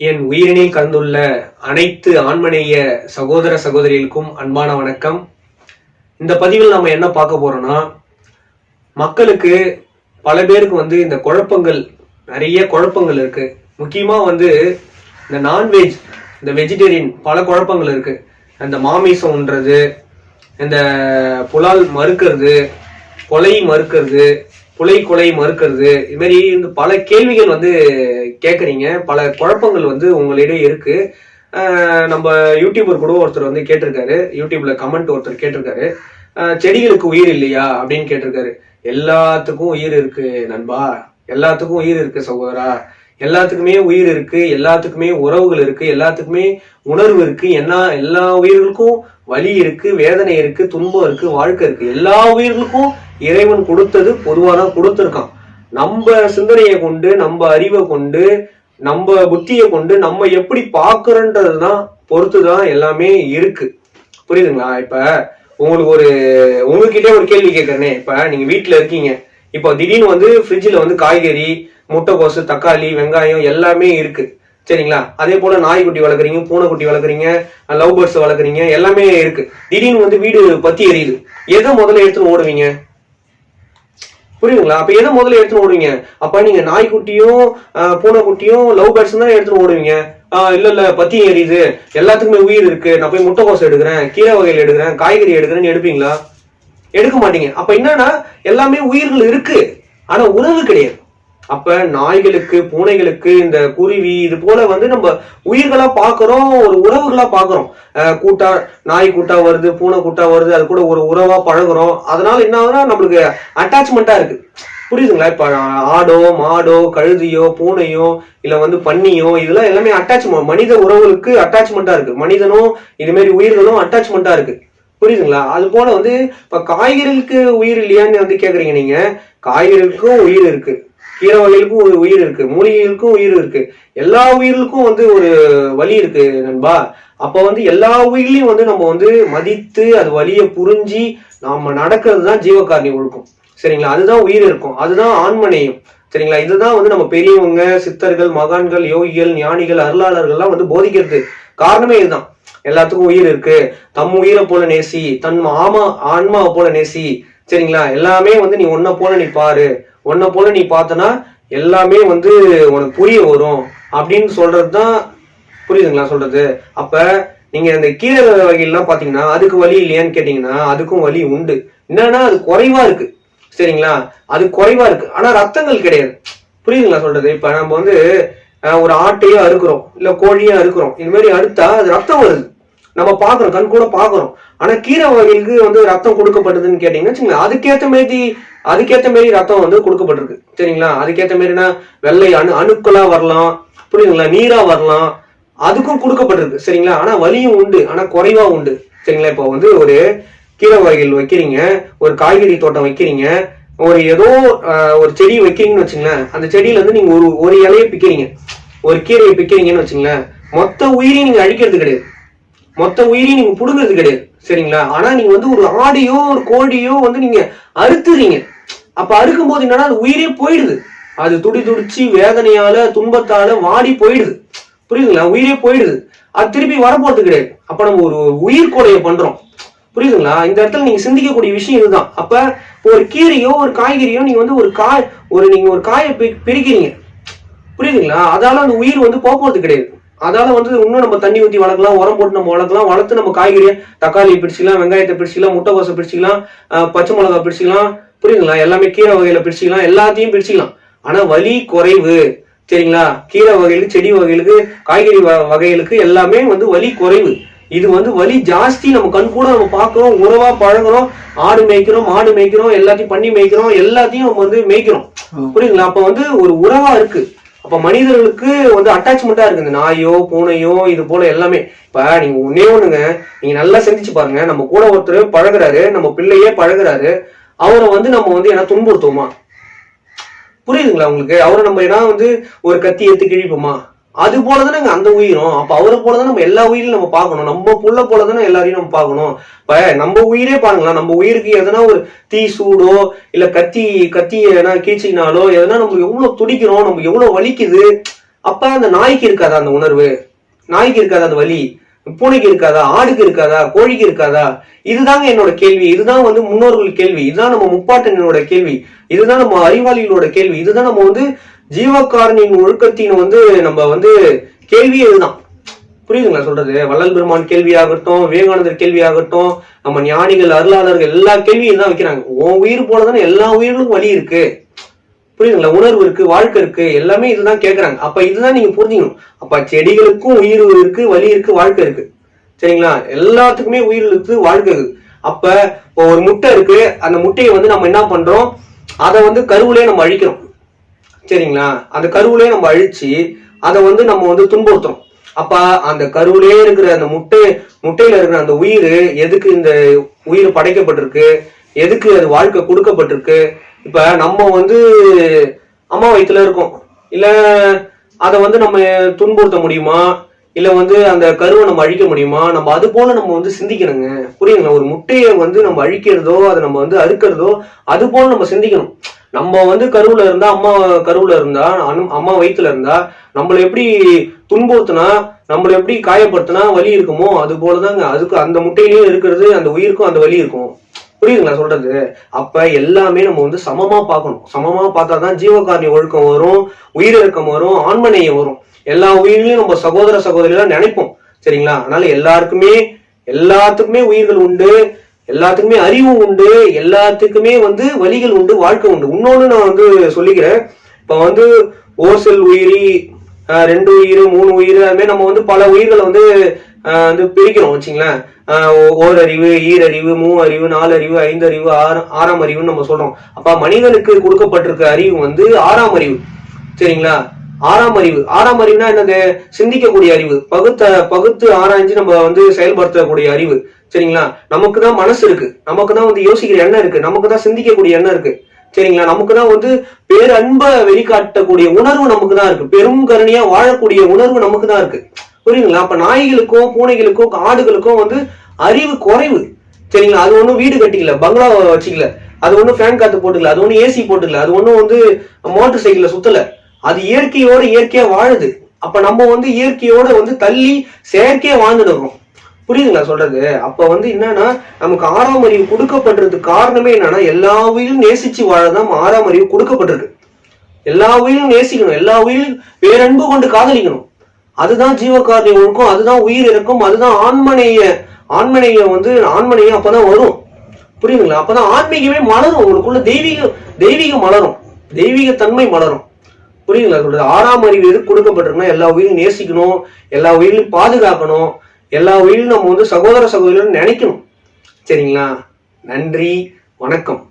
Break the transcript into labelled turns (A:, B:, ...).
A: என் உயிரினில் கலந்துள்ள அனைத்து ஆண்மனேய சகோதர சகோதரிகளுக்கும் அன்பான வணக்கம். இந்த பதிவில் நம்ம என்ன பார்க்க போறோம்னா மக்களுக்கு பல பேருக்கு வந்து இந்த குழப்பங்கள் நிறைய குழப்பங்கள் இருக்கு. முக்கியமா வந்து இந்த நான்வெஜ் இந்த வெஜிடேரியன் பல குழப்பங்கள் இருக்கு. இந்த மாமிசம்ன்றது இந்த புலால் மறுக்கிறது கொலை மறுக்கிறது புலை கொலை மறுக்கிறது. இது மாதிரி இந்த பல கேள்விகள் வந்து கேட்குறீங்க பல குழப்பங்கள் வந்து உங்களிடையே இருக்கு. நம்ம யூடியூபர் கூட ஒருத்தர் வந்து கேட்டிருக்காரு. யூடியூப்ல கமெண்ட் ஒருத்தர் கேட்டிருக்காரு. செடிகளுக்கு உயிர் இல்லையா அப்படின்னு கேட்டிருக்காரு. எல்லாத்துக்கும் உயிர் இருக்கு நண்பா. எல்லாத்துக்கும் உயிர் இருக்கு சகோதரா. எல்லாத்துக்குமே உயிர் இருக்கு எல்லாத்துக்குமே உறவுகள் இருக்கு எல்லாத்துக்குமே உணர்வு இருக்கு. என்ன எல்லா உயிர்களுக்கும் வலி இருக்கு வேதனை இருக்கு துன்பம் இருக்கு வாழ்க்கை இருக்கு. எல்லா உயிர்களுக்கும் இறைவன் கொடுத்தது பொதுவாக தான் கொடுத்துருக்கான். நம்ம சிந்தனையை கொண்டு நம்ம அறிவை கொண்டு நம்ம புத்தியை கொண்டு நம்ம எப்படி பாக்குறோன்றது தான் பொறுத்து தான் எல்லாமே இருக்கு. புரியுதுங்களா? இப்ப உங்களுக்கு ஒரு உங்ககிட்ட ஒரு கேள்வி கேட்கறேனே. இப்ப நீங்க வீட்டுல இருக்கீங்க. இப்போ திடீர்னு வந்து ஃப்ரிட்ஜில் வந்து காய்கறி முட்டைக்கோசு தக்காளி வெங்காயம் எல்லாமே இருக்குது சரிங்களா? அதே போல நாய்க்குட்டி வளர்க்குறீங்க பூனைக்குட்டி வளர்க்குறீங்க லவ் பேர்ட்ஸ் வளர்க்குறீங்க எல்லாமே இருக்கு. திடீர்னு வந்து வீடு பத்தி எரியுது. எதை முதல்ல எடுத்துன்னு ஓடுவீங்க? புரியுதுங்களா? அப்ப எதை முதல்ல எடுத்துன்னு ஓடுவீங்க? அப்ப நீங்க நாய்க்குட்டியும் பூனைக்குட்டியும் லவ் பேர்ட்ஸ் தான் எடுத்துன்னு ஓடுவீங்க. ஆஹ் இல்ல இல்ல பத்தி எரியுது. எல்லாத்துக்குமே உயிர் இருக்கு. நான் போய் முட்டைக்கோசை எடுக்கிறேன் கீரை வகைகள் எடுக்கிறேன் காய்கறி எடுக்கிறேன்னு எடுப்பீங்களா? எடுக்க மாட்டீங்க. அப்ப என்னன்னா எல்லாமே உயிர்கள் இருக்கு. ஆனா உணவு கிடையாது. அப்ப நாய்களுக்கு பூனைகளுக்கு இந்த குருவி இது போல வந்து நம்ம உயிர்களா பாக்குறோம் ஒரு உறவுகளா பாக்குறோம் கூட்டா நாய் கூட்டா வருது பூனை கூட்டா வருது அது கூட ஒரு உறவா பழகுறோம். அதனால என்ன ஆகுதுன்னா நம்மளுக்கு அட்டாச்மெண்டா இருக்கு. புரியுதுங்களா? இப்ப ஆடோ மாடோ கழுதியோ பூனையோ இல்ல வந்து பன்னியோ இதெல்லாம் எல்லாமே அட்டாச்மெண்ட் மனித உறவுகளுக்கு அட்டாச்மெண்டா இருக்கு. மனிதனும் இது மாதிரி உயிர்களும் அட்டாச்மெண்டா இருக்கு. புரியுதுங்களா? அது போல வந்து இப்ப காய்கறிகளுக்கு உயிர் இல்லையான்னு வந்து கேக்குறீங்க நீங்க. காய்கறிகளுக்கும் உயிர் இருக்கு. கீரை வகைகளுக்கும் ஒரு உயிர் இருக்கு மூலிகைகளுக்கும் உயிர் இருக்கு. எல்லா உயிர்களுக்கும் வந்து ஒரு வலி இருக்கு நண்பா. அப்ப வந்து எல்லா உயிர்களையும் வந்து நம்ம வந்து மதித்து அது வழியை புரிஞ்சு நாம நடக்கிறது தான் ஜீவகாரணி ஒழுக்கம். சரிங்களா? அதுதான் உயிர் இருக்கும். அதுதான் ஆண்மனையும் சரிங்களா? இதுதான் வந்து நம்ம பெரியவங்க சித்தர்கள் மகான்கள் யோகிகள் ஞானிகள் அருளாளர்கள்லாம் வந்து போதிக்கிறது. காரணமே இதுதான். எல்லாத்துக்கும் உயிர் இருக்கு. தம் உயிரை போல நேசி தன் ஆமா ஆன்மாவை போல நேசி சரிங்களா? எல்லாமே வந்து நீ ஒன்ன போல நீ பாரு. ஒன்ன போல நீ பார்த்தனா எல்லாமே வந்து உனக்கு புரிய வரும் அப்படின்னு சொல்றது தான் புரியுதுங்களா சொல்றது? அப்ப நீங்க இந்த கீரை வகைகள்லாம் பாத்தீங்கன்னா அதுக்கு வலி இல்லையான்னு கேட்டீங்கன்னா அதுக்கும் வலி உண்டு. என்னன்னா அது குறைவா இருக்கு. சரிங்களா? அது குறைவா இருக்கு. ஆனா ரத்தங்கள் கிடையாது. புரியுதுங்களா சொல்றது? இப்ப நம்ம வந்து ஒரு ஆட்டையோ அறுக்கிறோம் இல்ல கோழியோ அறுக்கிறோம். இது மாதிரி அறுத்தா அது ரத்தம் வருது. நம்ம பாக்குறோம் கண் கூட பாக்குறோம் ஆனா கீரை வகைகளுக்கு வந்து ரத்தம் கொடுக்கப்படுதுன்னு கேட்டீங்கன்னா வச்சுங்களேன் அதுக்கேத்த மாரி அதுக்கேத்த மாரி ரத்தம் வந்து கொடுக்கப்பட்டிருக்கு. சரிங்களா? அதுக்கேத்த மாரினா வெள்ளை அணு அணுக்களா வரலாம். புரியுதுங்களா? நீரா வரலாம். அதுக்கும் கொடுக்கப்பட்டிருக்கு. சரிங்களா? ஆனா வலியும் உண்டு. ஆனா குறைவா உண்டு. சரிங்களா? இப்போ வந்து ஒரு கீரை வகைகள் வைக்கிறீங்க ஒரு காய்கறி தோட்டம் வைக்கிறீங்க ஒரு ஏதோ ஒரு செடி வைக்கிறீங்கன்னு வச்சுங்களேன் அந்த செடியில வந்து நீங்க ஒரு ஒரு இலையை பிக்கிறீங்க. ஒரு கீரையை பிக்கிறீங்கன்னு வச்சுங்களேன் மொத்த உயிரையும் நீங்க அழிக்கிறது கிடையாது. மொத்த உயிரையும் நீங்க புடுங்கிறது கிடையாது. சரிங்களா? ஆனா நீங்க வந்து ஒரு ஆடையோ ஒரு கோழியோ வந்து நீங்க அறுத்துறீங்க. அப்ப அறுக்கும் போது என்னன்னா அது உயிரே போயிடுது. அது துடி துடிச்சு வேதனையால துன்பத்தால வாடி போயிடுது. புரியுதுங்களா? உயிரே போயிடுது. அது திருப்பி வரப்போறது கிடையாது. அப்ப நம்ம ஒரு உயிர் கொலையை பண்றோம். புரியுதுங்களா? இந்த இடத்துல நீங்க சிந்திக்கக்கூடிய விஷயம் இதுதான். அப்ப ஒரு கீரையோ ஒரு காய்கறியோ நீங்க வந்து ஒரு காய் ஒரு நீங்க ஒரு காயை பிரிக்கிறீங்க. புரியுதுங்களா? அதால அந்த உயிர் வந்து போக்குவரத்து கிடையாது. அதால வந்து இன்னும் நம்ம தண்ணி ஊத்தி வளர்க்கலாம் உரம் போட்டு நம்ம வளர்க்கலாம் வளர்த்து நம்ம காய்கறியை தக்காளி பிடிச்சிக்கலாம் வெங்காயத்தை பிடிச்சிக்கலாம் முட்டைக்கோசை பிடிச்சிக்கலாம் பச்சை மிளகாய் பிடிச்சிக்கலாம் புரியுதுங்களா? எல்லாமே கீரை வகையில பிடிச்சிக்கலாம் எல்லாத்தையும் பிடிச்சிக்கலாம் ஆனா வலி குறைவு. சரிங்களா? கீரை வகைகளுக்கு செடி வகைகளுக்கு காய்கறி வகைகளுக்கு எல்லாமே வந்து வலி குறைவு. இது வந்து வலி ஜாஸ்தி. நம்ம கண் கூட நம்ம பார்க்கிறோம் உறவா பழகுறோம் ஆடு மேய்க்கிறோம் மாடு மேய்க்கிறோம் எல்லாத்தையும் பண்ணி மேய்க்கிறோம் எல்லாத்தையும் நம்ம வந்து மேய்க்கிறோம். புரியுதுங்களா? அப்ப வந்து ஒரு உறவா இருக்கு. அப்ப மனிதர்களுக்கு வந்து அட்டாச்மெண்டா இருக்கு. இந்த நாயோ பூனையோ இது போல எல்லாமே. இப்ப நீங்க ஒன்னே ஒண்ணுங்க. நீங்க நல்லா சிந்திச்சு பாருங்க. நம்ம கூட ஒருத்தர் பழகுறாரு. நம்ம பிள்ளையே பழகுறாரு. அவரை வந்து நம்ம வந்து என்ன துன்புறுத்துவோமா? புரியுதுங்களா உங்களுக்கு? அவரை நம்ம ஏன்னா வந்து ஒரு கத்தி எடுத்து கிழிப்போமா? அது போல தானே அந்த உயிரும். அப்ப அவரை போல தான் நம்ம எல்லா உயிரையும் நம்ம பார்க்கணும். நம்ம புள்ள போல தானே எல்லாரையும் நம்ம பார்க்கணும். இப்ப நம்ம உயிரே பாருங்களா நம்ம உயிருக்கு எதனா ஒரு தீ சூடோ இல்ல கத்தி கத்தி எதனா கீச்சினாலோ எதனா நம்ம எவ்வளவு துடிக்கிறோம் நம்ம எவ்வளவு வலிக்குது அப்ப அந்த நாய்க்கு இருக்காதா அந்த உணர்வு? நாய்க்கு இருக்காதா அந்த வலி? பூனைக்கு இருக்காதா? ஆடுக்கு இருக்காதா? கோழிக்கு இருக்காதா? இதுதாங்க என்னோட கேள்வி. இதுதான் வந்து முன்னோர்கள் கேள்வி. இதுதான் நம்ம முப்பாட்டனோட கேள்வி. இதுதான் நம்ம அறிவாளிகளோட கேள்வி. இதுதான் நம்ம வந்து ஜீவக்காரனின் ஒழுக்கத்தின் வந்து நம்ம வந்து கேள்வி இதுதான் புரியுதுங்களா சொல்றது? வள்ளல் பெருமான் கேள்வியாகட்டும் விவேகானந்தர் கேள்வியாகட்டும் நம்ம ஞானிகள் அருளாளர்கள் எல்லா கேள்வியும் தான் வைக்கிறாங்க. உன் உயிர் போலதானே எல்லா உயிர்களும் வலி இருக்கு. புரியுதுங்களா? உணர்வு இருக்கு வாழ்க்கை இருக்கு எல்லாமே இதுதான் கேட்கறாங்க அப்ப இதுதான் நீங்க புரிஞ்சுக்கணும். அப்ப செடிகளுக்கும் உயிர் இருக்கு வலி இருக்கு வாழ்க்கை இருக்கு. சரிங்களா? எல்லாத்துக்குமே உயிர் இருக்கு வாழ்க்கை இருக்கு அப்ப ஒரு முட்டை இருக்கு. அந்த முட்டையை வந்து நம்ம என்ன பண்றோம்? அதை வந்து கருவிலே நம்ம அழிக்கிறோம். சரிங்களா? அந்த கருவிலே நம்ம அழிச்சு அதை வந்து நம்ம வந்து துன்புறுத்துறோம். அப்ப அந்த கருவிலே இருக்கிற அந்த முட்டை முட்டையில இருக்கிற அந்த உயிர் எதுக்கு இந்த உயிர் படைக்கப்பட்டிருக்கு? எதுக்கு அது வாழ்க்கை கொடுக்கப்பட்டிருக்கு? இப்ப நம்ம வந்து அம்மா வயிற்றுல இருக்கோம். இல்ல அதை வந்து நம்ம துன்புறுத்த முடியுமா? இல்ல வந்து அந்த கருவை நம்ம அழிக்க முடியுமா? நம்ம அது போல நம்ம வந்து சிந்திக்கணுங்க. புரியுங்களா ஒரு முட்டையை வந்து நம்ம அழிக்கிறதோ அதை நம்ம வந்து அறுக்கிறதோ அது போல நம்ம சிந்திக்கணும். நம்ம வந்து கருவுல இருந்தா அம்மா கருவுல இருந்தா அனு- அம்மா வயித்துல இருந்தா நம்மள எப்படி துன்புறுத்தினா நம்மள எப்படி காயப்படுத்தினா வலி இருக்குமோ அது போலதாங்க. அதுக்கு அந்த முட்டையிலயும் இருக்கிறது அந்த உயிருக்கும் அந்த வலி இருக்கும். புரியுதுங்களா சொல்றது? அப்ப எல்லாமே நம்ம வந்து சமமா பார்க்கணும். சமமா பார்த்தாதான் ஜீவகாரணி ஒழுக்கம் வரும் உயிரிழக்கம் வரும் ஆண்மநேயம் வரும். எல்லா உயிர்களையும் நம்ம சகோதர சகோதரியெல்லாம் நினைப்போம். சரிங்களா? அதனால எல்லாருக்குமே எல்லாத்துக்குமே உயிர்கள் உண்டு. எல்லாத்துக்குமே அறிவு உண்டு எல்லாத்துக்குமே வந்து வழிகள் உண்டு வாழ்க்கை உண்டு. இன்னொன்று நான் வந்து சொல்லிக்கிறேன். இப்போ வந்து ஓசல் உயிரி ரெண்டு உயிர் மூணு உயிர் அதுமாதிரி நம்ம வந்து பல உயிர்களை வந்து வந்து பிரிக்கிறோம் வச்சுங்களேன். ஓரறிவு ஈரறிவு மூ அறிவு நாலு அறிவு ஐந்து அறிவு ஆறு ஆறாம் அறிவுன்னு நம்ம சொல்றோம். அப்ப மனிதனுக்கு கொடுக்கப்பட்டிருக்க அறிவு வந்து ஆறாம் அறிவு. சரிங்களா? ஆறாம் அறிவு. ஆறாம் அறிவுனா என்னது? சிந்திக்கக்கூடிய அறிவு. பகுத்த பகுத்து ஆராய்ஞ்சு நம்ம வந்து செயல்படுத்தக்கூடிய அறிவு. சரிங்களா? நமக்கு தான் மனசு இருக்கு. நமக்கு தான் வந்து யோசிக்கிற எண்ணம் இருக்கு. நமக்கு தான் சிந்திக்கக்கூடிய எண்ணம் இருக்கு. சரிங்களா? நமக்கு தான் வந்து பேரன்ப வெளிக்காட்டக்கூடிய உணர்வு நமக்கு தான் இருக்கு. பெரும் கருணையா வாழக்கூடிய உணர்வு நமக்கு தான் இருக்கு. புரியுதுங்களா? அப்ப நாய்களுக்கும் பூனைகளுக்கும் காடுகளுக்கும் வந்து அறிவு குறைவு. சரிங்களா? அது ஒண்ணும் வீடு கட்டிக்கல பங்களா வச்சுக்கல. அது ஒண்ணும் ஃபேன் காத்து போட்டுக்கல அது ஒண்ணும் ஏசி போட்டுக்கல அது ஒண்ணும் வந்து மோட்டார் சைக்கிள்ல சுத்தல. அது இயற்கையோட இயற்கையா வாழுது. அப்ப நம்ம வந்து இயற்கையோட வந்து தள்ளி செயற்கையா வாழ்ந்துடுறோம் புரியுதுங்களா சொல்றது? அப்ப வந்து என்னன்னா நமக்கு ஆறாம் அறிவு கொடுக்கப்பட்டிருக்கு காரணமே என்னன்னா எல்லா உயிரும் நேசிச்சு வாழதான் ஆறாம் அறிவு கொடுக்கப்பட்டிருக்கு. எல்லா உயிரும் நேசிக்கணும். எல்லா உயிரும் பேரன்பு கொண்டு காதலிக்கணும். அதுதான் ஜீவகாரணி ஒழுக்கம் அதுதான் உயிர் இருக்கும் அதுதான் ஆண்மனைய ஆண்மனைய வந்து ஆண்மனைய அப்பதான் வரும். புரியுதுங்களா? அப்பதான் ஆன்மீகமே மலரும். உங்களுக்குள்ள தெய்வீக தெய்வீகம் மலரும். தெய்வீக தன்மை மலரும். புரியுதுங்களா? சொல்றது ஆறாம் அறிவு எது கொடுக்கப்பட்டிருக்குன்னா எல்லா உயிரும் நேசிக்கணும் எல்லா உயிரையும் பாதுகாக்கணும். எல்லா உயிரும் நம்ம வந்து சகோதர சகோதரர்கள் நினைக்கணும். சரிங்களா? நன்றி வணக்கம்.